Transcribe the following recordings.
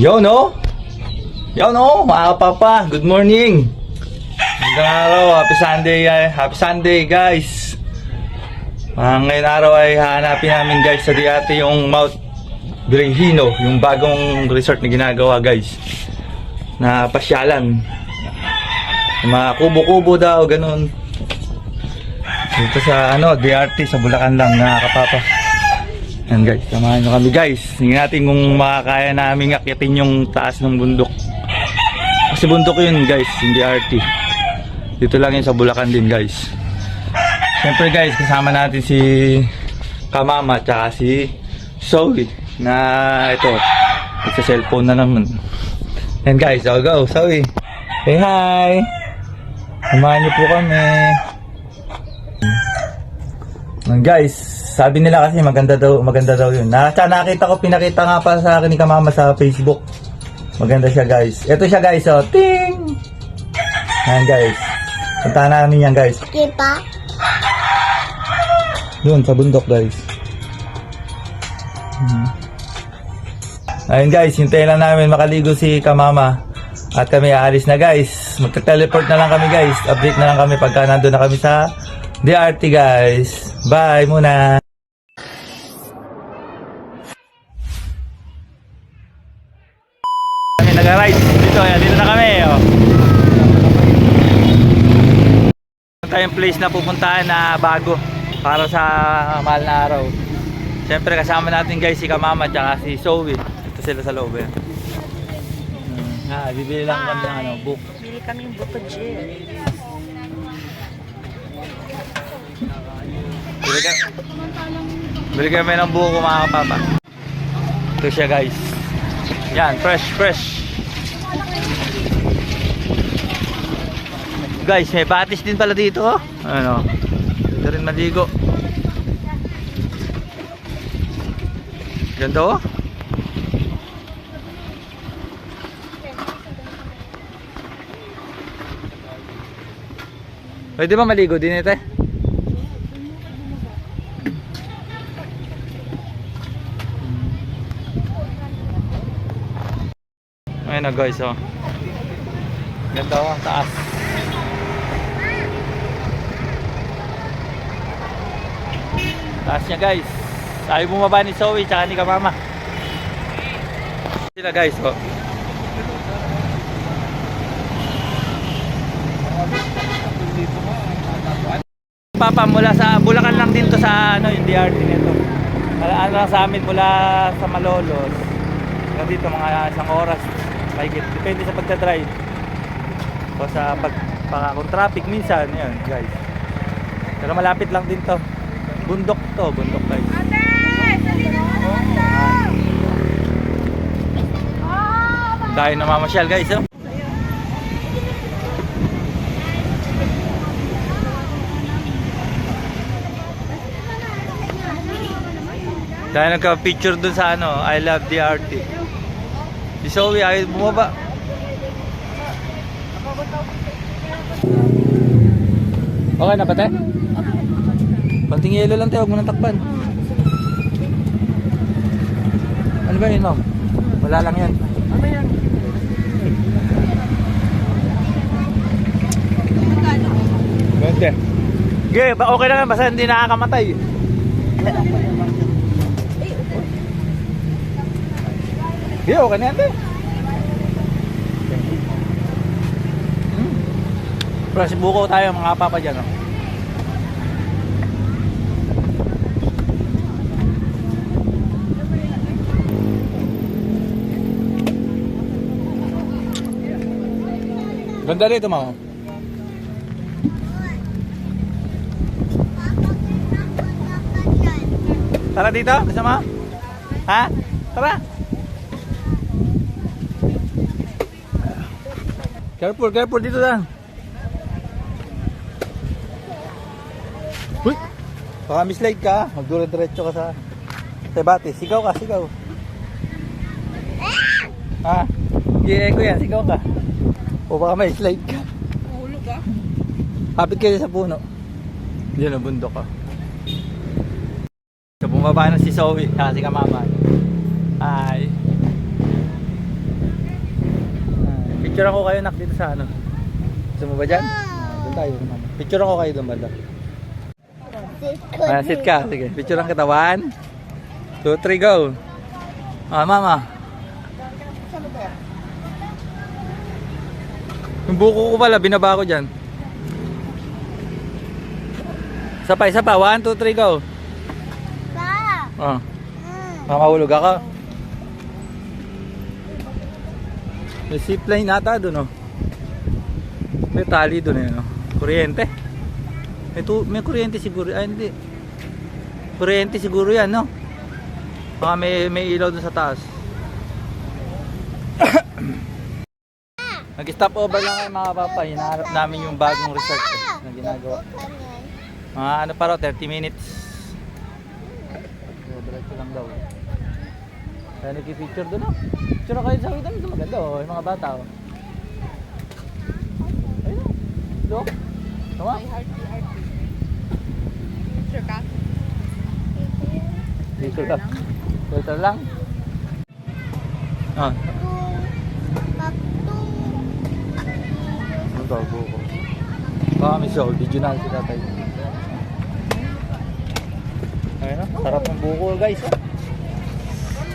Yo no? Yo no, mga papa, good morning. Magandang araw, happy Sunday, happy Sunday guys. Ah, ngayon araw ay hahanapin namin guys sa Diate yung Mount Berehino, yung bagong resort na ginagawa guys. Na pasyalan. Yung mga kubo-kubo daw, ganun. Dito sa ano, DRT sa Bulacan lang, mga kapapa. Yan guys, samahan nyo kami guys. Tingnan natin kung makakaya namin akitin yung taas ng bundok. Kasi bundok yun guys, hindi RT. Dito lang yun sa Bulacan din guys. Siyempre guys, kasama natin si Kamama tsaka si Zoe na ito, sa cellphone na naman. And guys, I'll go. Zoe, say hi! Samahan niyo po kami. And guys, sabi nila kasi maganda daw, maganda daw yun. Na, nakita ko, pinakita nga pa sa akin ni Kamama sa Facebook. Maganda siya guys. Ito siya guys, oh. Ting! Ayan guys. Puntahan namin yan guys. Kita? Doon, sa bundok guys. Mhm. Ayun guys, hintayin lang namin makaligo si Kamama. At kami aalis na guys. Magka-teleport na lang kami guys. Update na lang kami pagka nandun na kami sa DRT guys. Bye muna. Kami nag-ride dito, ayan, dito na kami. Oh. Tayong place na pupuntahan na bago para sa mahal na araw. Siyempre kasama natin guys si Kamama at si Zoe. Ito sila sa loob. Eh. Hmm. Ah, bibili lang kami ng ano, book. Bili kaming buto gin. Bili, ka, bili kami ng buko mga kapapa. Ito siya guys. Yan, fresh, fresh. Guys, may batis din pala dito. Oh. Ano? Ito rin maligo. Ganda oh. Pwede ba maligo din ito eh? Guys oh. Ganda oh, taas. Taas niya guys. Sabi bumaba ni Zoe tsaka ni Kamama. Sila guys oh. Papa mula sa Bulacan lang din to sa ano yung DRT nito. Ano lang sa amin mula sa Malolos. Hanggang dito mga isang oras. Mahigit. Depende sa pagdadrive. O sa pag, pag kung traffic minsan, yun guys. Pero malapit lang din to. Bundok to, bundok guys. Dahil namamasyal guys, oh. Dahil nagka-picture dun sa ano, I love DRT. Si Zoe ay bumaba. Okay na ba te? Konting yelo lang tayo, huwag mo nang takpan. Ano ba yun, ma'am? Wala lang yan. Ano yan? Ganda. Okay, okay lang yan, basta hindi nakakamatay. Hindi, okay na yan, te. Hmm. Fresh buko tayo mga papa dyan, oh. Ganda rito, mama. Tara dito, kasama? Ha? Tara. Careful, careful dito lang. Uy! Baka mislide ka, magduro-diretso ka sa tebate. Sigaw ka, sigaw. Ha? Giyay ko yan, sigaw ka. O baka may slide ka. Mahulog ah. Hapit kayo sa puno. Diyan ang bundok ka. So, bumaba na si Zoe, saka si Kamama. Hi. Picture ko kayo nak dito sa ano. Gusto mo ba dyan? Doon tayo. Picture ko kayo doon banda. Ah, sit ka. Sige, picture kita. One, two, three, go. Ah, mama. Yung buko ko pala, binaba ko dyan. Isa pa, isa pa. One, two, three, go. Pa! Ah. Mamahulog ako. May zipline nata doon, oh. May tali doon, eh, no? Kuryente. May, tu may kuryente siguro. Ay, hindi. Kuryente siguro yan, no? Baka may, may ilaw doon sa taas. Nag-stop over lang kayo mga papa. Hinaharap namin yung bagong research eh, na ginagawa. Mga ano pa raw, 30 minutes. So, diretso lang daw. Kaya nagki-picture doon oh. Picture kayo sa akin ito maganda oh, yung mga bata oh. Ayun oh. Look. Tama? hearty, hearty. Picture ka? Picture ka. Picture lang. Ah, ang bago ko. Baka may show, na si tatay. Ayun oh, sarap ng buko guys oh.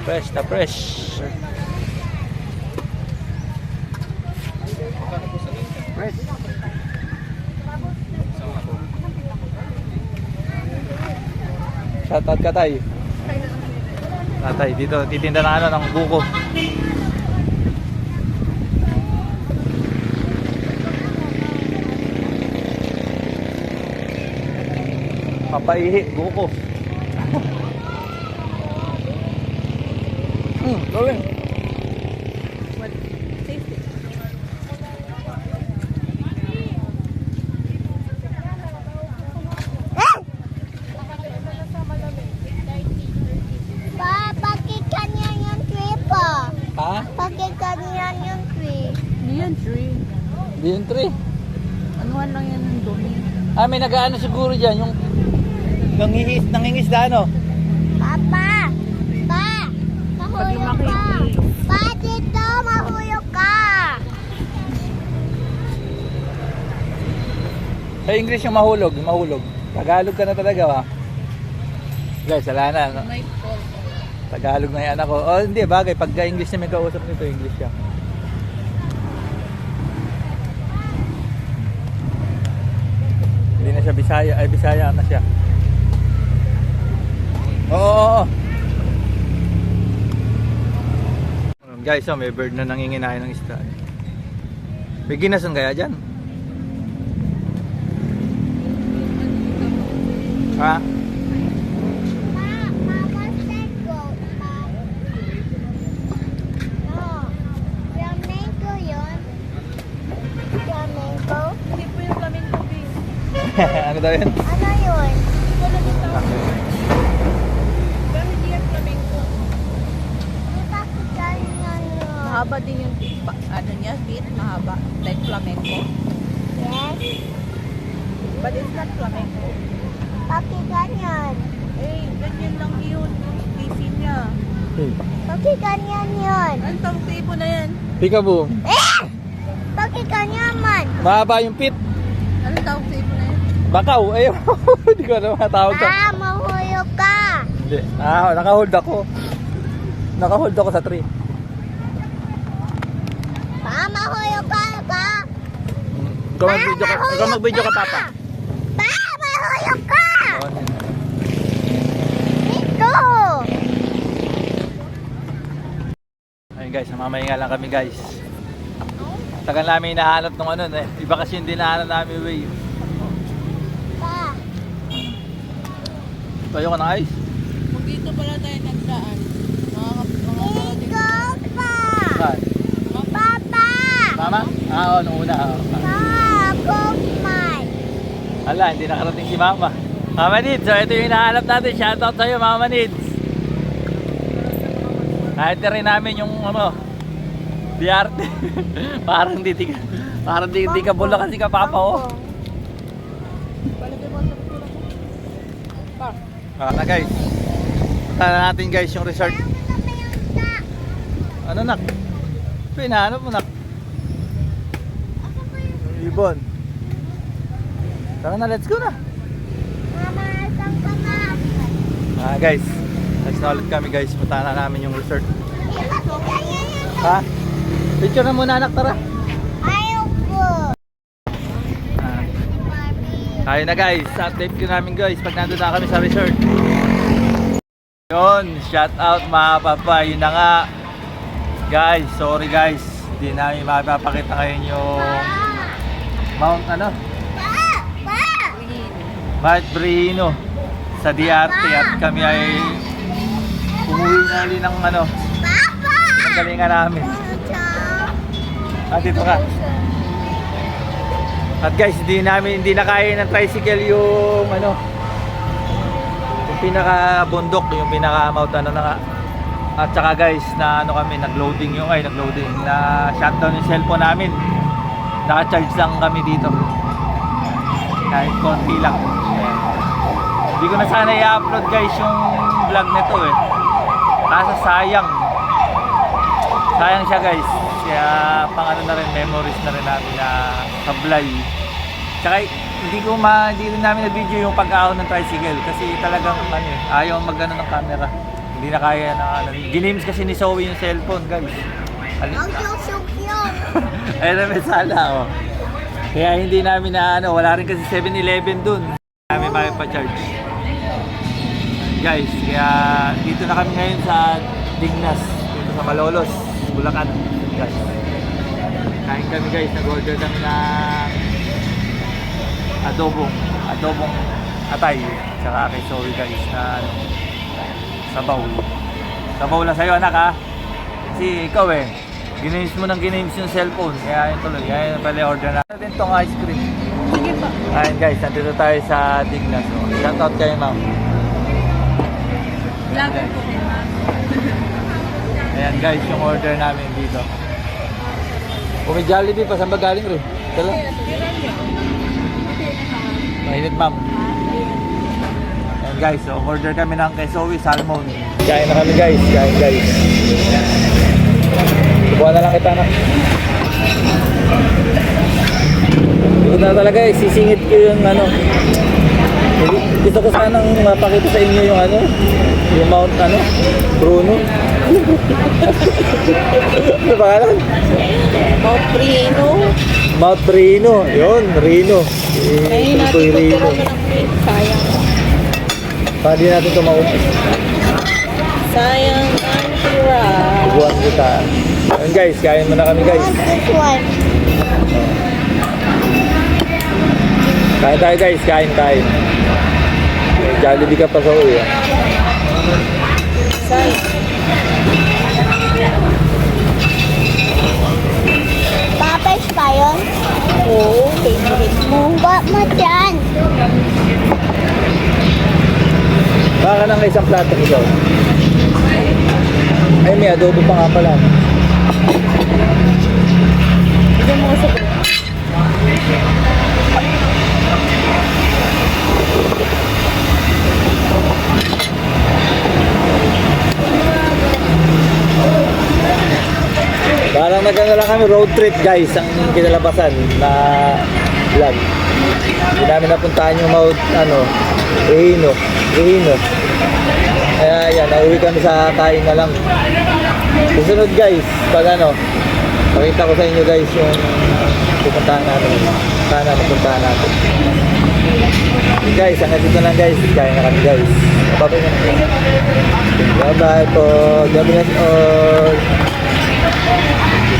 Fresh na fresh. Fresh. Shoutout ka tayo. Tatay, dito titinda na ano ng buko. Papaihi, buko. Hmm, gawin. What? Safety. Pa, bakit ganyan yung tree po? Ha? Bakit ganyan yung tree? Hindi tree. Di yung tree. Anuhan lang yan ng dumi. Ah, may nag-ano siguro dyan, yung nangingis, nangingisda, ano? Papa! Pa! Yung tree. Pa, dito! Mahulog ka! Sa English yung mahulog, yung mahulog. Tagalog ka na talaga, ha? Guys, wala na. no? Tagalog na yan ako. Oh, hindi, bagay. Pagka English na may kausap nito, English siya. Hindi na siya Bisaya. Ay, Bisaya na siya. Oo, oo, oo. Guys, oh, may bird na nanginginain ng isda. May ginasan kaya dyan? Ha? Ano daw yun? Ano yun? Pero hindi yan flamenco. Di bakit ganyan yun? Mahaba din yung ano niya, beat. Mahaba. Like flamenco. Yes? But it's not flamenco. Bakit ganyan? Eh, ganyan lang yun. Species niya. Bakit ganyan yun? Ano sa ibon na yan? Peekaboo. Eh! Bakit ganyan man? Mahaba yung pit. Ano tawag sa ibon na yan? Bakaw. Ayaw. Hindi ko na matawag to. Ah, mahulog ka! Hindi. Ah, nakahold ako. Nakahold ako sa tree. Pa, mahulog ka ba? Ikaw mag-video ka, ikaw mag-video ka, papa. Pa, mahulog ka! Dito! Ayun guys, namamahinga lang kami guys. Tagal namin hinahanap ng ano, eh. iba kasi yung dinahanap namin way. Pa, Tayo ka ng ice. Kung dito pala tayo nagdaan, mga, dito pa! Papa! Mama? Ah, oo, nung una. oo. Pa, Pokemon! Ala, hindi nakarating si Mama. Mama Nids, so ito yung hinahanap natin. Shoutout sa'yo, Mama Nids. Kahit rin namin yung ano, diarte. parang di, di, parang di, di ka bulo kasi ka papa oh. Ah, na guys. Punta na natin guys yung resort. Ano nak? Ito hinahanap mo nak? Ibon. Tara na, let's go na. Mama, saan ka na? Ah, guys. Next na ulit kami guys. Punta na namin yung resort. Ha? Picture na muna anak, tara. Ayoko. Ah, tayo na guys. Update ko namin guys pag nandun na kami sa resort. Yun, shout out mga papa. Yun na nga. Guys, sorry guys. Hindi namin mapapakita ngayon yung Mount ano? Mount Brino sa DRT at kami ay umuwi na uli ng ano, Papa! ng galingan namin. At dito ka. At guys, hindi namin hindi na kaya ng tricycle yung ano yung pinaka bundok, yung pinaka mount ano na nga. At saka guys, na ano kami, nag-loading yung ay nag-loading na shutdown yung cellphone namin. Naka-charge lang kami dito. Kahit konti lang. Hindi ko na sana i-upload guys yung vlog nito eh. Kaso sayang. Sayang siya guys. Kaya pang ano na rin, memories na rin natin na sablay. Tsaka hindi ko ma, hindi rin namin na-video yung pag-ahon ng tricycle kasi talagang ano eh, ayaw mag-ano ng camera. Hindi na kaya na ano. Ginims kasi ni Zoe yung cellphone guys. Ali- Ang cute-cute. Ayun na may sala oh. Kaya hindi namin na ano, wala rin kasi 7-Eleven dun. Kami makipa-charge. Guys, kaya dito na kami ngayon sa Dignas, dito sa Malolos, Bulacan. Guys. Kain kami guys, nag-order kami ng adobong, adobong atay. Tsaka kay Zoe guys na ano, sabaw. Sabaw lang sa'yo anak ha. Kasi ikaw eh, ginames mo ng ginames yung cellphone. Kaya yun tuloy, kaya yun pala order na. Natin tong ice cream. Sige pa. Ayun guys, nandito tayo sa Dignas. Shout out kayo ma'am. Vlogger ko kayo, ma'am. Ayan guys, yung order namin dito. Kung may Jollibee pa, saan ba galing rin? Ito lang. Mainit ma'am. Ayan guys, so order kami ng kay Zoe Salmon. Kain na kami guys, kain guys. Buwan na lang kita na. Ko na talaga eh, sisingit ko yung ano. Gusto ko sanang mapakita sa inyo yung ano, yung Mount ano, Bruno. ano pangalan? Mount Prino. Mount Rino. Yun, Rino. Eh, natin Tukoy Rino. Sayang. Di natin ito maubos? Sayang ang tira. Subuhan kita. Ayun guys, kain muna kami guys. One. Kain tayo guys, kain tayo. Jollibee ka pa sa uwi ah. Sayang. Papa's pa yun? Oo, favorite mo. Ba't mo dyan? Baka nang isang plato ikaw. Ay, may adobo pa nga pala. Bigyan mo ko sa kami road trip guys ang kinalabasan na vlog. Hindi namin napuntahan yung Mount ano, Rehino. Rehino. Kaya yan, nauwi kami sa kain na lang. Susunod guys, pag ano, pakita ko sa inyo guys yung pupuntahan namin. Sana mapuntahan natin. Guys, hanggang dito lang guys. Kain na kami guys. Bye-bye na. Bye-bye po. God bless all.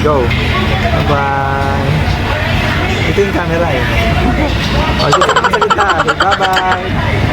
Go. Bye-bye. Ito yung camera eh. O, sige, salita. Bye-bye.